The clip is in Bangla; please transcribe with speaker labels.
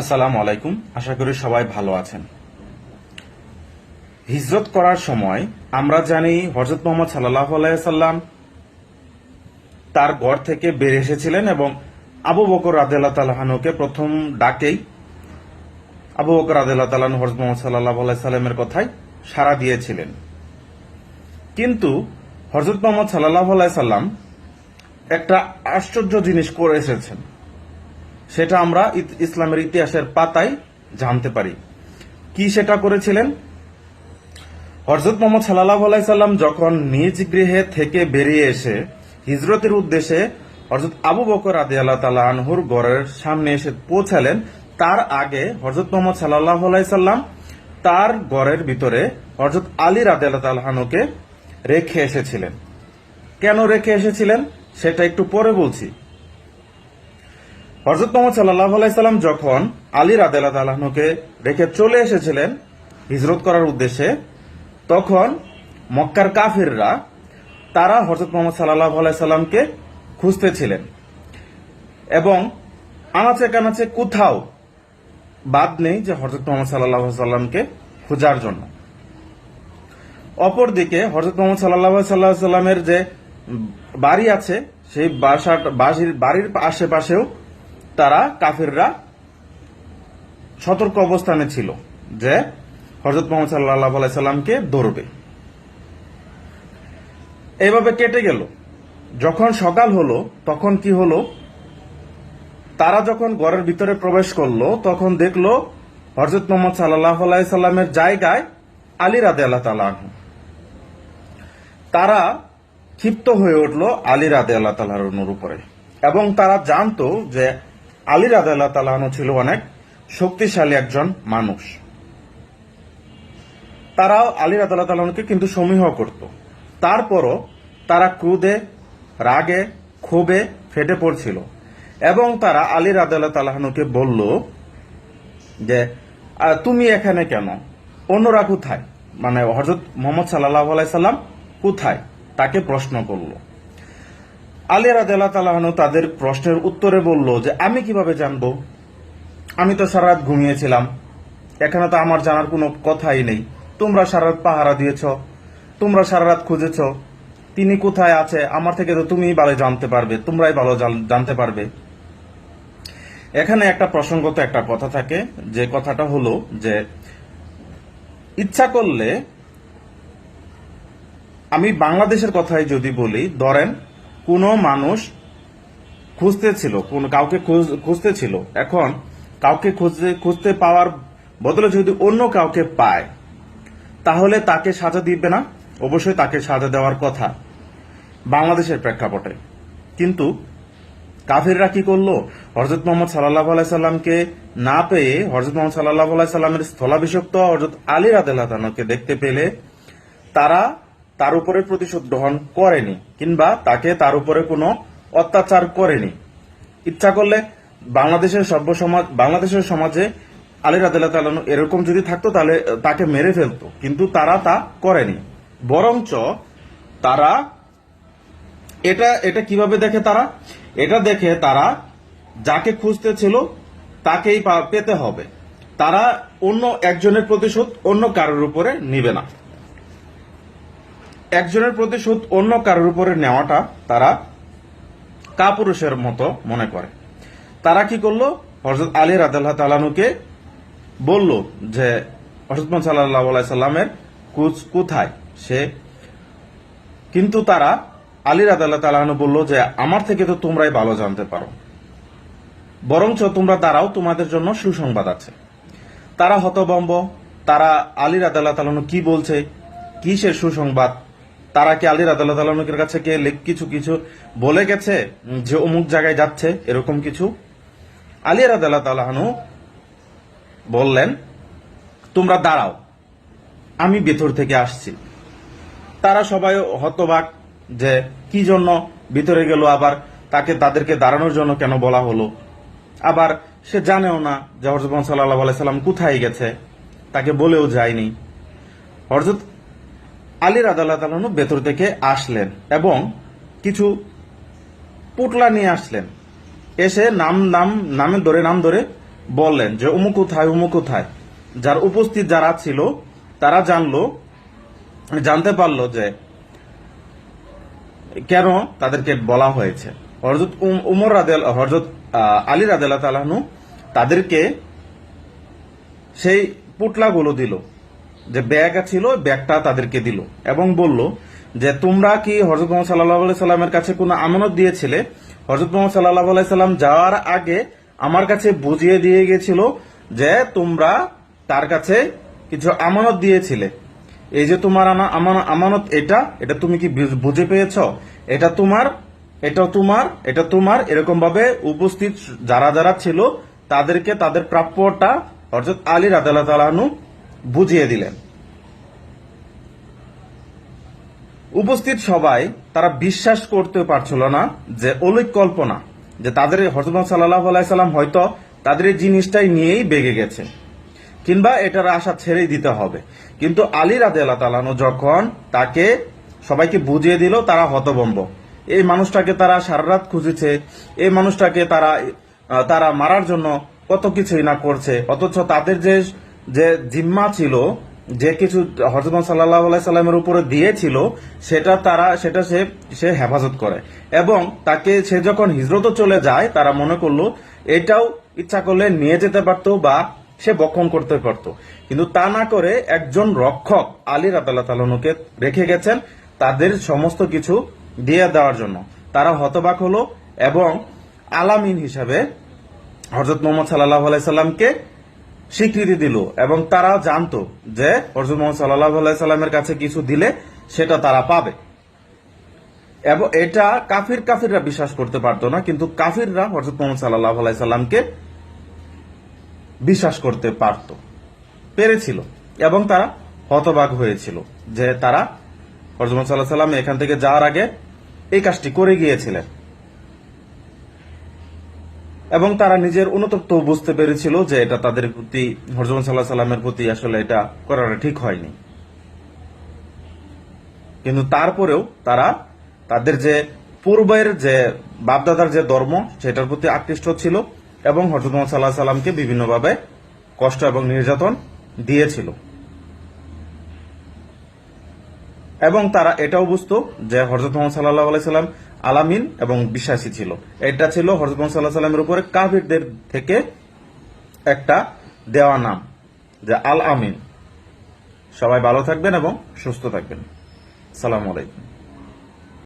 Speaker 1: আসসালামু আলাইকুম। আশা করি সবাই ভালো আছেন। হিজরত করার সময় আমরা জানি হজরত মোহাম্মদ সাল্লাহ আলাইসাল্লাম তার ঘর থেকে বের এসেছিলেন এবং আবু বকর আদাল্লাহ তালাহানুকে প্রথম ডাকেই আবু বকর আদাল্লাহ তালাহন হজরত মোহাম্মদ সাল্লাহ আলাইসাল্লামের কথায় সাড়া দিয়েছিলেন। কিন্তু হজরত মোহাম্মদ সাল্লাহ আলাইসাল্লাম একটা আশ্চর্য জিনিস করে এসেছেন। সেটা আমরা ইসলামের ইতিহাসের পাতায় জানতে পারি। কি সেটা করেছিলেন? হরজত মোহাম্মদ সাল্লাহ আলাইসাল্লাম যখন নিজ গৃহে থেকে বেরিয়ে এসে হিজরতের উদ্দেশ্যে হরজত আবু বকর আদি আল্লাহ তালা আনহুর গড়ের সামনে এসে পৌঁছালেন, তার আগে হরজত মোহাম্মদ সাল্লাহ আলাইসাল্লাম তার গড়ের ভিতরে হরজত আলী রাদে আল্লাহ তালাহানুকে রেখে এসেছিলেন। কেন রেখে এসেছিলেন? সেটা একটু পরে বলছি। হজরত মোহাম্মদ সাল্লাহ আলাইসাল্লাম যখন আলী রাদেলা তালাহনুকে রেখে চলে এসেছিলেন হিজরত করার উদ্দেশ্যে, তখন মক্কার কাফিররা তারা হজরত মোহাম্মদ সাল্লাহ আলাইসাল্লামকে খুঁজতেছিলেন। এবং আনাচে কানাচে কোথাও বাদ নেই যে হজরত মোহাম্মদ সাল্লাহ সাল্লামকে খোঁজার জন্য। অপরদিকে হজরত মোহাম্মদ সাল্লাহ সাল্লাহ সাল্লামের যে বাড়ি আছে, সেই বাসার বাড়ির বাড়ির আশেপাশেও তারা কাফিররা সতর্ক অবস্থানে ছিল যে হজরত মোহাম্মদ সাল্লাহ আলাইসাল্লামকে ধরবে। এইভাবে কেটে গেল। যখন সকাল হলো, তখন কি হলো? তারা যখন ঘরের ভিতরে প্রবেশ করল, তখন দেখল হজরত মোহাম্মদ সাল্লাহ আলাইসাল্লামের জায়গায় আলী রাদে আল্লাহ তালাহ তারা ক্ষিপ্ত হয়ে উঠল আলী রাদে আল্লাহ তালাহনুর উপরে এবং তারা জানতো যে আলী রাদে আল্লাহ তালাহনু ছিল অনেক শক্তিশালী একজন মানুষ। তারাও আলী রাদে আল্লাহ তালাহনুকে কিন্তু সমীহ করত। তারপরও তারা ক্রুদে রাগে, ক্ষোভে ফেটে পড়ছিল। এবং তারা আলী রাদে আল্লাহ তালাহনুকে বলল যে তুমি এখানে কেন? অন্যরা কোথায়? মানে হজরত মোহাম্মদ সাল্লাহ আলাইসাল্লাম কোথায়? তাকে প্রশ্ন করল। আলী রাদিয়াল্লাহু তাআলাহু তাদের প্রশ্নের উত্তরে বলল যে, আমি কীভাবে জানব? আমি তো সারা রাত ঘুমিয়েছিলাম। এখানে তো আমার জানার কোনো কথাই নেই। তোমরা সারা রাত পাহারা দিয়েছ, তোমরা সারা রাত খুঁজেছ। তিনি কোথায় আছে? আমার থেকে তো তুমিই ভালো জানতে পারবে, তোমরাই ভালো জান- জানতে পারবে। এখানে একটা প্রসঙ্গত একটা কথা থাকে, যে কথাটা হলো যে, ইচ্ছা করলে আমি বাংলাদেশের কথাই যদি বলি, ধরেন কোনো মানুষ খুঁজতে ছিল কোন কাউকে খুঁজতে ছিল এখন কাউকে খুঁজতে খুঁজতে পাওয়ার বদলে যদি অন্য কাউকে পায়, তাহলে তাকে সাজা দিবে না? অবশ্যই তাকে সাজা দেওয়ার কথা বাংলাদেশের প্রেক্ষাপটে। কিন্তু কাফিররা কি করল? হরজত মোহাম্মদ সাল্লাহ আলাইসাল্লামকে না পেয়ে হরজত মোহাম্মদ সাল্লাহ আলাইসাল্লামের স্থলাভিষিক্ত হরজত আলী রাদেলাকে দেখতে পেলে তারা তার উপরে প্রতিশোধ গ্রহণ করেনি কিংবা তাকে তার উপরে কোনো অত্যাচার করেনি। ইচ্ছা করলে বাংলাদেশের সর্বসমাজ বাংলাদেশের সমাজে আলী রাদিল্লাহ তালানু এরকম যদি থাকতো তাহলে তাকে মেরে ফেলতো। কিন্তু তারা তা করেনি। বরঞ্চ তারা এটা এটা কীভাবে দেখে তারা? এটা দেখে তারা যাকে খুঁজতে ছিল তাকেই পেতে হবে। তারা অন্য একজনের প্রতিশোধ অন্য কারোর উপরে নিবে না। একজনের প্রতিশোধ অন্য কারোর উপরে নেওয়াটা তারা কাপুরুষের মতো মনে করে। তারা কি করল? হজরত আলী রাদাল্লাহ তালানুকে বলল যে হজরত সাল্লাহ সাল্লামের কুচ কোথায়? সে কিন্তু তারা আলী রাদাল্লাহ তালাহনু বলল যে, আমার থেকে তো তোমরাই ভালো জানতে পারো। বরঞ্চ তোমরা দাঁড়াও, তোমাদের জন্য সুসংবাদ আছে। তারা হতবম্ব তারা আলী রাদাল্লাহ তালাহনু কি বলছে? কি সে সুসংবাদ? তারা কি আলী রাদাল্লাহ তালাহনুকের কাছে কে কিছু কিছু বলে গেছে যে অমুক জায়গায় যাচ্ছে? এরকম কিছু? আলী রাদাল্লাহ তালাহনু বললেন, তোমরা দাঁড়াও, আমি ভেতর থেকে আসছি। তারা সবাই হতবাক যে, কি জন্য ভিতরে গেল আবার? তাকে তাদেরকে দাঁড়ানোর জন্য কেন বলা হলো? আবার সে জানেও না যে হরজত মোহাম্মদ সাল্লাহ আলাইসাল্লাম কোথায় গেছে, তাকে বলেও যায়নি। হরজত আলী রাদাল্লাহ তালু ভেতর থেকে আসলেন এবং কিছু পুটলা নিয়ে আসলেন। এসে নাম নাম, নামে ধরে, নাম ধরে বললেন যে, উমুক কোথায় উমুক কোথায়? যার উপস্থিত যারা ছিল, তারা জানলো, জানতে পারল যে কেন তাদেরকে বলা হয়েছে। হরজত উম- উমর রাদেল হরজত আলী রাদেলা তালাহনু তাদেরকে সেই পুটলাগুলো দিল। যে ব্যাগ ছিল, ব্যাগটা তাদেরকে দিল এবং বলল যে, তোমরা কি হজরত মোহাম্মদ সাল্লাহ সাল্লামের কাছে কোনো আমানত দিয়েছিলে? হজরত মোহাম্মদ সাল্লাহ সাল্লাম যাওয়ার আগে আমার কাছে বুঝিয়ে দিয়ে গেছিল যে, তোমরা তার কাছে কিছু আমানত দিয়েছিলে। এই যে তোমার আমানত এটা এটা তুমি কি বুঝ- পেয়েছ? এটা তোমার এটা তোমার এটা তোমার। এরকম ভাবে উপস্থিত যারা যারা ছিল, তাদেরকে তাদের প্রাপ্যটা হজরত আলী রাদাল্লাহ তালাহনু বুঝিয়ে দিলেন। উপস্থিত সবাই তারা বিশ্বাস করতে পারছিল না যে অলৌক কল্পনা, যে তাদের হজরত সাল্লাহ আলাইসাল্লাম হয়তো তাদের এই জিনিসটাই নিয়েই বেগে গেছে, কিংবা এটার আশা ছেড়েই দিতে হবে। কিন্তু আলী রাদে আল্লাহ যখন তাকে সবাইকে বুঝিয়ে দিল, তারা হতবম্ব এই মানুষটাকে তারা সারা রাত খুঁজেছে, এই মানুষটাকে তারা তারা মারার জন্য কত কিছুই না করছে, অথচ তাদের যে যে জিম্মা ছিল, যে কিছু হজরত সাল্লাহ সাল্লামের উপরে দিয়েছিল, সেটা তারা, সেটা সে সে হেফাজত করে। এবং তাকে সে যখন হিজরত চলে যায়, তারা মনে করল, এটাও ইচ্ছা করলে নিয়ে যেতে পারতো বা সে বক্ষণ করতে পারত। কিন্তু তা না করে একজন রক্ষক আলী রাতাল্লাহ তালনুকে রেখে গেছেন তাদের সমস্ত কিছু দিয়ে দেওয়ার জন্য। তারা হতবাক হলো এবং আলামিন হিসাবে হজরত মোহাম্মদ সাল্লাহ আলাইসাল্লামকে স্বীকৃতি দিল এবং তারা জানতো যে হজরত মোহাম্মদ সাল্লাহ আলাইসাল্লামের কাছে কিছু দিলে সেটা তারা পাবে। এবং এটা কাফির কাফিররা বিশ্বাস করতে পারতো না, কিন্তু কাফিররা হজরত মোহাম্মদ সাল্লাহ আলাইসাল্লামকে বিশ্বাস করতে পারত, পেরেছিল এবং তারা হতবাক হয়েছিল যে তারা হজরত সাল্লাহ সাল্লাম এখান থেকে যাওয়ার আগে এই কাজটি করে গিয়েছিলেন। এবং তারা নিজের অনুতপ্ত বুঝতে পেরেছিল যে এটা তাদের প্রতি হরজমান সাল্লাহ সাল্লামের প্রতি আসলে এটা করাটা ঠিক হয়নি। কিন্তু তারপরেও তারা তাদের যে পূর্বের যে বাপদাদার যে ধর্ম, সেটার প্রতি আকৃষ্ট ছিল এবং হজরত সাল্লাহ সাল্লামকে বিভিন্নভাবে কষ্ট এবং নির্যাতন দিয়েছিল। এবং তারা এটাও বুঝতো যে হরজত মোহাম্মদ সাল্লাহ আলাইসাল্লাম আলামিন এবং বিশ্বাসী ছিল। এটা ছিল হজরত মোহাম্মদ সাল্লাহ সাল্লামের উপরে কাভিরদের থেকে একটা দেওয়া নাম, যে আল আমিন। সবাই ভালো থাকবেন এবং সুস্থ থাকবেন। সালাম আলাইকুম।